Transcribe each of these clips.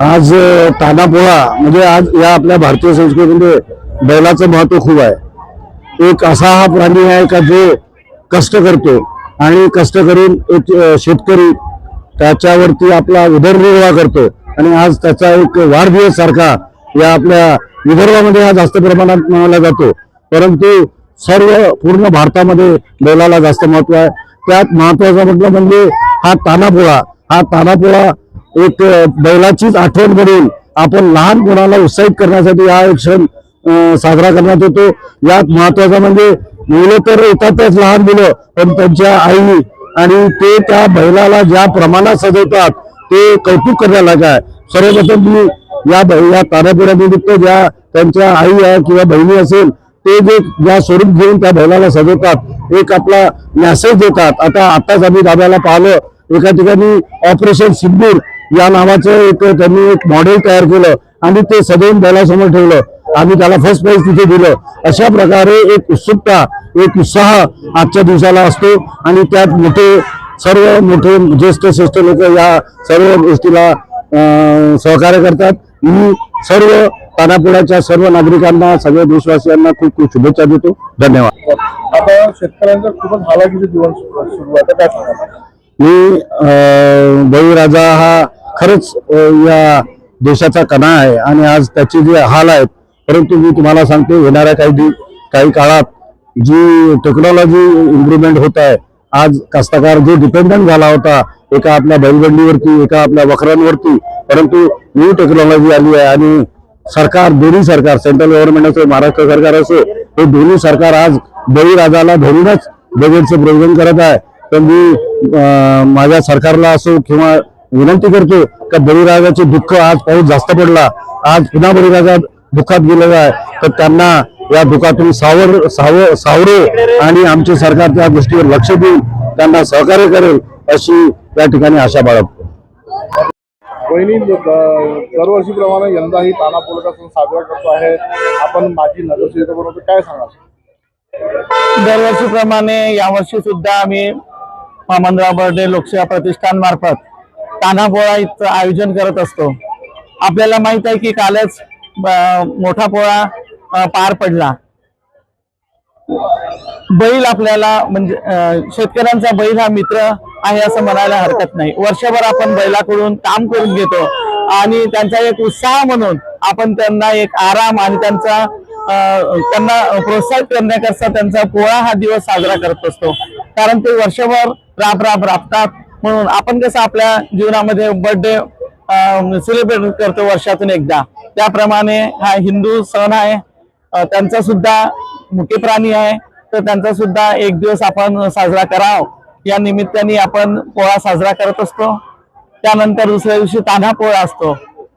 आज तानापोळा म्हणजे आज या आपल्या भारतीय संस्कृतीमध्ये बैलाचं महत्त्व खूप आहे. एक असा हा प्राणी आहे का जो कष्ट करतो आणि कष्ट करून एक शेतकरी त्याच्यावरती आपला उदरनिर्वाह करतो आणि आज त्याचा एक वाढदिवस सारखा या आपल्या विदर्भामध्ये हा जास्त प्रमाणात मानला जातो. परंतु सर्व पूर्ण भारतामध्ये बैलाला जास्त महत्त्व आहे. त्यात महत्वाचं म्हटलं म्हणजे हा तानापोळा हा तानापोळा एक बैलाचीच आठवण म्हणून आपण लहान मुलाला उत्साहित करण्यासाठी हा एक क्षण साजरा करण्यात येतो. यात महत्त्वाचा म्हणजे मुलं तर येतातच लहान मुलं पण त्यांच्या आई आणि ते त्या बैलाला ज्या प्रमाणात सजवतात ते कौतुक करण्यालायक आहे सर्वप्रथम मी या या तारापुरानिमित्त ज्या त्यांच्या आई आहे किंवा बहिणी असेल ते जे ज्या स्वरूप घेऊन त्या बैलाला सजवतात एक आपला मेसेज देतात. आता आताच आम्ही दाब्याला पाहिलं एका ठिकाणी ऑपरेशन सिंदूर या नावाचं एक त्यांनी एक मॉडेल तयार केलं आणि ते सजवून बैलासमोर ठेवलं. आम्ही त्याला फर्स्ट प्राइज तिथे दिलं. अशा प्रकारे एक उत्सुकता एक उत्साह आजच्या दिवसाला असतो आणि त्यात मोठे सर्व मोठे ज्येष्ठ श्रेष्ठ लोक या सर्व गोष्टीला सहकार्य करतात. मी सर्व तानापुराच्या सर्व नागरिकांना सगळ्या देशवासियांना खूप खूप शुभेच्छा देतो. धन्यवाद. आता शेतकऱ्यांचं खूपच हालाकीचे जीवन सुरू आहे. मी बळीराजा हा खरंच या देशाचा कणा आहे आणि आज त्याचे जे हाल आहेत परंतु मी तुम्हाला सांगतो येणाऱ्या काही काही काळात जी टेक्नॉलॉजी इम्प्रुव्हमेंट होत आहे आज कास्तकार जो डिपेंडंट झाला होता एका आपल्या बैलबंडीवरती एका आपल्या वखरांवरती परंतु न्यू टेक्नॉलॉजी आली आहे आणि सरकार दोन्ही सरकार सेंट्रल गव्हर्नमेंट असो महाराष्ट्र सरकार असो हे दोन्ही सरकार आज बळीराजाला धरूनच बजेटचं प्रयोजन करत आहे. तर मी माझ्या सरकारला असो किंवा विनंती करतो का बळीराजाचे दुःख आज पाऊस जास्त पडला आज पुन्हा बळीराजा दुःखात गेलेला आहे तर त्यांना या दुःखातून सावर साव सावरे आणि आमचे सरकार त्या गोष्टीवर लक्ष देऊन त्यांना सहकार्य करेल अशी या ठिकाणी आशा बाळगतो. द- दरवर्षीप्रमाणे यंदाही तानापोळाचा सण साजरा करतो आहे. आपण माझी नगरसेविका बरोबर काय सांगा दरवर्षीप्रमाणे यावर्षी सुद्धा आम्ही मामनराव बर्डे लोकसेवा प्रतिष्ठान मार्फत कानापोळा इथं आयोजन करत असतो. आपल्याला माहीत आहे की कालच मोठा पोळा पार पडला. बैल आपल्याला म्हणजे शेतकऱ्यांचा बैल हा मित्र आहे असं म्हणायला हरकत नाही. वर्षभर आपण बैलाकडून काम करून घेतो आणि त्यांचा एक उत्साह म्हणून आपण त्यांना एक आराम आणि त्यांचा अं, त्यांना प्रोत्साहित करण्याकरता त्यांचा पोळा हा दिवस साजरा करत असतो. कारण ते वर्षभर राब राब राबतात. म्हणून आपण कसं आपल्या जीवनामध्ये बर्थडे सेलिब्रेट करतो वर्षातून एकदा. त्याप्रमाणे हा हिंदू सण आहे. त्यांचा सुद्धा मुख्य प्राणी आहे. तर त्यांचा सुद्धा एक दिवस आपण साजरा करावा. या निमित्ताने आपण पोळा साजरा करत असतो. त्यानंतर दुसऱ्या दिवशी तान्हा पोळा असतो.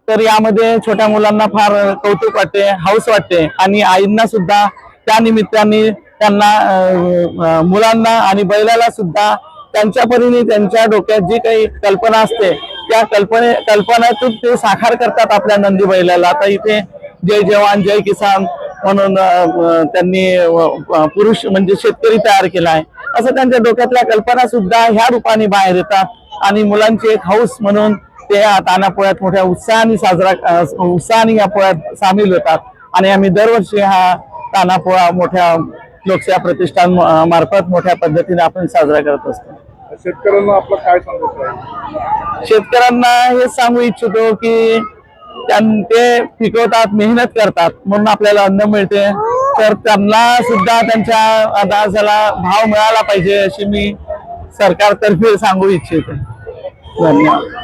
तर यामध्ये छोट्या मुलांना फार कौतुक वाटते हौस वाटते. आणि आईंना सुद्धा त्या निमित्ताने त्यांना मुलांना आणि बैलाला सुद्धा त्यांच्या परीने त्यांच्या डोक्यात जी काही कल्पना असते त्या कल्पने कल्पनेतून ते साकार करतात आपल्या नंदी बैलाला. आता इथे जय जवान जय किसान म्हणून त्यांनी पुरुष म्हणजे शेतकरी तयार केला आहे असं त्यांच्या डोक्यातल्या कल्पना सुद्धा ह्या रूपाने बाहेर येतात. आणि मुलांची एक हौस म्हणून ते या तानापोळ्यात मोठ्या उत्साहाने साजरा उत्साहाने या पोळ्यात सामील होतात. आणि आम्ही दरवर्षी हा तानापोळा मोठ्या लोकसेवा प्रतिष्ठान मार्फत मोठ्या पद्धतीने आपण साजरा करत असतो. शेतकऱ्यांना आपलं काय आहे शेतकऱ्यांना हे सांगू इच्छितो की ते पिकवतात मेहनत करतात म्हणून आपल्याला अन्न मिळते. तर त्यांना सुद्धा त्यांच्या अनाजाला भाव मिळाला पाहिजे अशी मी सरकारतर्फे सांगू इच्छिते. धन्यवाद.